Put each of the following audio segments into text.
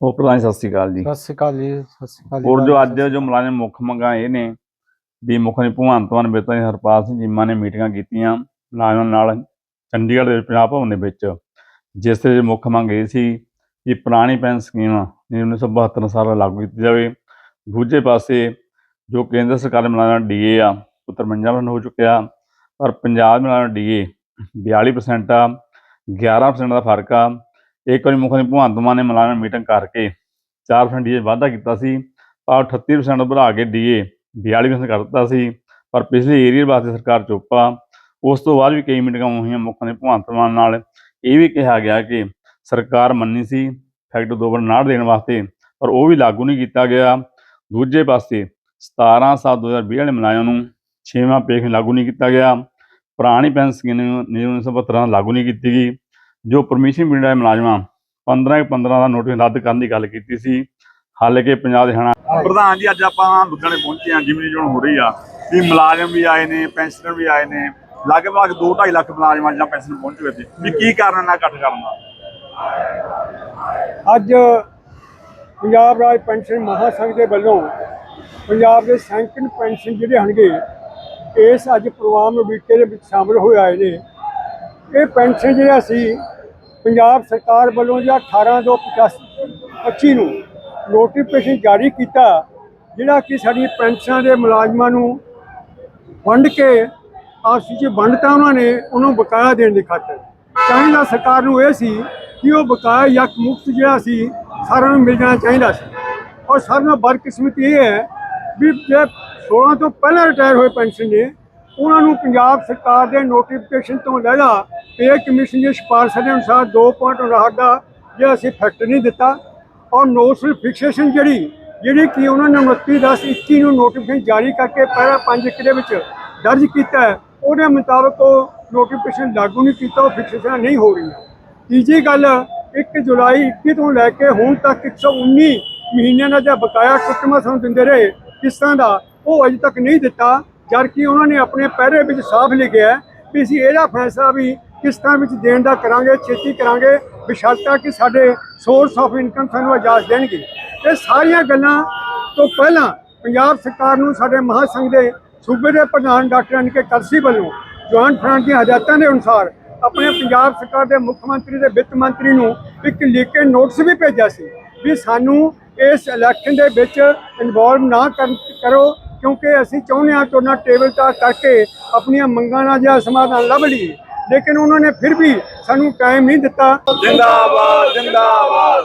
ਉਹ ਪ੍ਰਧਾਨ ਜੀ, ਸਤਿ ਸ਼੍ਰੀ ਅਕਾਲ ਜੀ। ਸਤਿ ਸ਼੍ਰੀ ਅਕਾਲ ਜੀ ਸਤਿ ਸ਼੍ਰੀ ਅਕਾਲ ਜੀ ਔਰ ਜੋ ਅੱਜ ਜੋ ਮੁਲਾਜ਼ਮ ਮੁੱਖ ਮੰਗਾਂ ਇਹ ਨੇ ਵੀ ਮੁੱਖ ਮੰਤਰੀ ਭਗਵੰਤ ਮਾਨ ਬਿਰਤਾ ਜੀ ਹਰਪਾਲ ਸਿੰਘ ਚੀਮਾ ਨੇ ਮੀਟਿੰਗਾਂ ਕੀਤੀਆਂ ਮੁਲਾਜ਼ਮਾਂ ਨਾਲ ਚੰਡੀਗੜ੍ਹ ਦੇ ਪੰਜਾਬ ਭਵਨ ਦੇ ਵਿੱਚ ਜਿਸ ਤੇ ਮੁੱਖ ਮੰਗ ਇਹ ਸੀ ਕਿ ਪੁਰਾਣੀ ਪੈਨਸ਼ਨ ਸਕੀਮ ਜਿਹੜੀ 1972 ਸਾਲ ਲਾਗੂ ਕੀਤੀ ਜਾਵੇ। ਦੂਜੇ ਪਾਸੇ ਜੋ ਕੇਂਦਰ ਸਰਕਾਰ ਦੇ ਮੁਲਾਜ਼ਮਾਂ ਡੀਏ ਆ ਉਹ 53% ਹੋ ਚੁੱਕਿਆ ਪਰ ਪੰਜਾਬ ਦੇ ਮੁਲਾਜ਼ਮਾਂ ਡੀਏ 42% ਆ 11% ਦਾ ਫ਼ਰਕ ਆ ਇੱਕ ਵਾਰੀ ਮੁੱਖ ਮੰਤਰੀ ਭਗਵੰਤ ਮਾਨ ਨੇ ਮੁਲਾਜ਼ਮਾਂ ਮੀਟਿੰਗ ਕਰਕੇ 4% ਡੀਏ ਵਾਧਾ ਕੀਤਾ ਸੀ ਪਰ 38% ਵਧਾ ਕੇ ਡੀਏ 42% ਕਰ ਦਿੱਤਾ ਸੀ, ਪਰ ਪਿਛਲੇ ਏਰੀਅਰ ਵਾਸਤੇ ਸਰਕਾਰ ਚੁੱਪ ਆ। ਉਸ ਤੋਂ ਬਾਅਦ ਵੀ ਕਈ ਮੀਟਿੰਗਾਂ ਹੋਈਆਂ ਮੁੱਖ ਨੇ ਭਗਵੰਤ ਮਾਨ ਨਾਲ। ਇਹ ਵੀ ਕਿਹਾ ਗਿਆ ਕਿ ਸਰਕਾਰ ਮੰਨੀ ਸੀ ਫੈਕਟ ਦੋ ਨਾੜ ਦੇਣ ਵਾਸਤੇ, ਪਰ ਉਹ ਵੀ ਲਾਗੂ ਨਹੀਂ ਕੀਤਾ ਗਿਆ। ਦੂਜੇ ਪਾਸੇ 17 7 2020 ਵਾਲੇ ਮੁਲਾਜ਼ਮਾਂ ਨੂੰ ਛੇਵਾਂ ਪੇਖ ਲਾਗੂ ਨਹੀਂ ਕੀਤਾ ਗਿਆ। ਪੁਰਾਣੀ ਪੈਨਸ਼ਨ ਸਕੀਮ ਨੂੰ 1972 ਲਾਗੂ ਨਹੀਂ ਕੀਤੀ ਗਈ। ਜੋ ਪਰਮਿਸ਼ਨ ਵਾਲੇ ਮੁਲਾਜ਼ਮਾਂ 15 15 ਦਾ ਨੋਟਿਸ ਰੱਦ ਕਰਨ ਦੀ ਗੱਲ ਕੀਤੀ ਸੀ। ਹਾਲਾਂਕਿ ਪੰਜਾਬ ਦੇ ਹਣਾ ਪ੍ਰਧਾਨ ਜੀ ਅੱਜ ਆਪਾਂ ਲੁਧਿਆਣੇ ਪਹੁੰਚੇ ਹਾਂ ਜਿਮਨੀ ਜੋਨ ਹੋ ਰਹੀ ਆ ਵੀ ਮੁਲਾਜ਼ਮ ਵੀ ਆਏ ਨੇ ਪੈਨਸ਼ਨਰ ਵੀ ਆਏ ਨੇ ਲਗਭਗ 2.5 ਲੱਖ ਮੁਲਾਜ਼ਮਾਂ ਜਾਂ ਪੈਨਸ਼ਨ ਪਹੁੰਚ ਸੀ। ਵੀ ਕੀ ਕਾਰਨ ਨਾਲ ਇਕੱਠ ਕਰਨ ਦਾ? ਅੱਜ ਪੰਜਾਬ ਰਾਜ ਪੈਨਸ਼ਨ ਮਹਾਸੰਘ ਦੇ ਵੱਲੋਂ ਪੰਜਾਬ ਦੇ ਸੈਂਕੜ ਪੈਨਸ਼ਨ ਜਿਹੜੇ ਹਨਗੇ ਇਸ ਅੱਜ ਪ੍ਰੋਗਰਾਮ ਵੀਕੇ ਦੇ ਵਿੱਚ ਸ਼ਾਮਲ ਹੋਏ ਆਏ ਨੇ। ਇਹ ਪੈਨਸ਼ਨ ਜਿਹੜਾ ਸੀ ਪੰਜਾਬ ਸਰਕਾਰ ਵੱਲੋਂ ਜਿਹੜਾ 18 ਤੋਂ 25 ਨੂੰ ਨੋਟੀਫਿਕੇਸ਼ਨ ਜਾਰੀ ਕੀਤਾ, ਜਿਹੜਾ ਕਿ ਸਾਡੀ ਪੈਨਸ਼ਨਾਂ ਦੇ ਮੁਲਾਜ਼ਮਾਂ ਨੂੰ ਵੰਡ ਕੇ ਆਪਸੀ ਚ ਵੰਡਤਾ ਉਹਨਾਂ ਨੇ, ਉਹਨੂੰ ਬਕਾਇਆ ਦੇਣ ਦੀ ਖਾਤਰ। ਚਾਹੀਦਾ ਸਰਕਾਰ ਨੂੰ ਇਹ ਸੀ ਕਿ ਉਹ ਬਕਾਇਆ ਯਕ ਮੁਕਤ ਜਿਹੜਾ ਸੀ, ਸਾਰਿਆਂ ਨੂੰ ਮਿਲ ਜਾਣਾ ਚਾਹੀਦਾ ਸੀ। ਔਰ ਸਾਰਿਆਂ ਨਾਲ ਬਦਕਿਸਮਤੀ ਇਹ ਹੈ ਵੀ ਜੇ 16 ਤੋਂ ਪਹਿਲਾਂ ਰਿਟਾਇਰ ਹੋਏ ਪੈਨਸ਼ਨ ਨੇ ਉਹਨਾਂ ਨੂੰ ਪੰਜਾਬ ਸਰਕਾਰ ਦੇ ਨੋਟੀਫਿਕੇਸ਼ਨ ਤੋਂ ਲੈਦਾ ਪੇ ਕਮਿਸ਼ਨ ਦੀ ਸਿਫਾਰਸ਼ ਦੇ ਅਨੁਸਾਰ 2.59 ਦਾ ਜੇ ਅਸੀਂ ਫੈਕਟ ਨਹੀਂ ਦਿੱਤਾ, ਔਰ ਨੋਟਿਸ ਫਿਕਸੇਸ਼ਨ ਜਿਹੜੀ ਜਿਹੜੀ ਕਿ ਉਹਨਾਂ ਨੇ 29 10 21 ਨੂੰ ਨੋਟੀਫਿਕੇਸ਼ਨ ਜਾਰੀ ਕਰਕੇ ਪਹਿਲਾ 5 ਇੱਕ ਦੇ ਵਿੱਚ ਦਰਜ ਕੀਤਾ ਹੈ, ਉਹਦੇ ਮੁਤਾਬਕ ਉਹ ਨੋਟੀਫਿਕੇਸ਼ਨ ਲਾਗੂ ਨਹੀਂ ਕੀਤਾ, ਉਹ ਫਿਕਸੇਸ਼ਨ ਨਹੀਂ ਹੋ ਰਹੀ ਤੀਜੀ ਗੱਲ 1 ਜੁਲਾਈ 21 ਤੋਂ ਲੈ ਕੇ ਹੁਣ ਤੱਕ 119 ਮਹੀਨਿਆਂ ਦਾ ਜਿਹੜਾ ਬਕਾਇਆ ਕੁੱਟਮਾ ਸਾਨੂੰ ਦਿੰਦੇ ਰਹੇ ਕਿਸ਼ਤਾਂ ਦਾ, ਉਹ ਅਜੇ ਤੱਕ ਨਹੀਂ ਦਿੱਤਾ। ਜਦਕਿ ਉਹਨਾਂ ਨੇ ਆਪਣੇ ਪਹਿਰੇ ਵਿੱਚ ਸਾਫ਼ ਲਿਖਿਆ ਵੀ ਅਸੀਂ ਇਹਦਾ ਫੈਸਲਾ ਵੀ ਕਿਸ਼ਤਾਂ ਵਿੱਚ ਦੇਣ ਦਾ ਕਰਾਂਗੇ, ਛੇਤੀ ਕਰਾਂਗੇ, ਬਸ਼ਰਤਾ ਕਿ ਸਾਡੇ ਸੋਰਸ ਆਫ ਇਨਕਮ ਸਾਨੂੰ ਇਜਾਜ਼ਤ ਦੇਣਗੇ। ਇਹ ਸਾਰੀਆਂ ਗੱਲਾਂ ਤੋਂ ਪਹਿਲਾਂ ਪੰਜਾਬ ਸਰਕਾਰ ਨੂੰ ਸਾਡੇ ਮਹਾਸੰਘ ਦੇ ਸੂਬੇ ਦੇ ਪ੍ਰਧਾਨ ਡਾਕਟਰ ਐਨ ਕੇ ਕਰਸੀ ਵੱਲੋਂ ਜਵਾਨ ਫਰੰਟ ਦੀਆਂ ਹਦਾਇਤਾਂ ਦੇ ਅਨੁਸਾਰ ਆਪਣੇ ਪੰਜਾਬ ਸਰਕਾਰ ਦੇ ਮੁੱਖ ਮੰਤਰੀ ਦੇ ਵਿੱਤ ਮੰਤਰੀ ਨੂੰ ਇੱਕ ਲਿਖ ਕੇ ਨੋਟਿਸ ਵੀ ਭੇਜਿਆ ਸੀ ਵੀ ਸਾਨੂੰ ਇਸ ਇਲੈਕਸ਼ਨ ਦੇ ਵਿੱਚ ਇਨਵੋਲਵ ਨਾ ਕਰਨ- ਕਰੋ ਕਿਉਂਕਿ ਅਸੀਂ ਚਾਹੁੰਦੇ ਹਾਂ ਤੁਹਾਡਾ ਟੇਬਲ ਤਾਂ ਕਰਕੇ ਆਪਣੀਆਂ ਮੰਗਾਂ ਦਾ ਜਿਹੜਾ ਸਮਾਧਾਨ ਲੱਭ ਲਈਏ। ਲੇਕਿਨ ਉਹਨਾਂ ਨੇ ਫਿਰ ਵੀ ਸਾਨੂੰ ਟਾਈਮ ਨਹੀਂ ਦਿੱਤਾ। ਜਿੰਦਾਬਾਦ ਜਿੰਦਾਬਾਦ।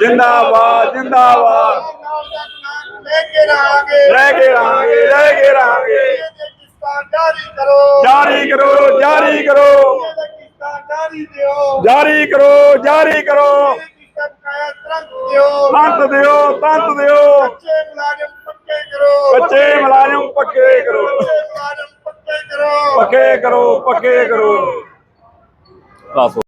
ਜਿੰਦਾਬਾਦ ਜਿੰਦਾਬਾਦ। ਲੈ ਕੇ ਰਹਾਂਗੇ ਲੈ ਕੇ ਰਹਾਂਗੇ। ਲੈ ਕੇ ਪਾਕਿਸਤਾਨ ਜਾਰੀ ਕਰੋ ਜਾਰੀ ਕਰੋ। ਜਾਰੀ ਕਰੋ ਜਾਰੀ ਦਿਓ ਜਾਰੀ ਕਰੋ। ਜਾਰੀ ਕਰੋ ਪਾਕਿਸਤਾਨ ਕਾਇਆ ਤੁਰੰਤ ਦਿਓ। ਤੰਤ ਦਿਓ ਤੰਤ ਦਿਓ। ਬੱਚੇ ਮੁਲਾਜ਼ਮ ਪੱਕੇ ਕਰੋ। ਮੁਲਾਜ਼ਮ ਪੱਕੇ ਕਰੋ। ਪੱਕੇ ਕਰੋ ਪੱਕੇ ਕਰੋ। ਦੱਸੋ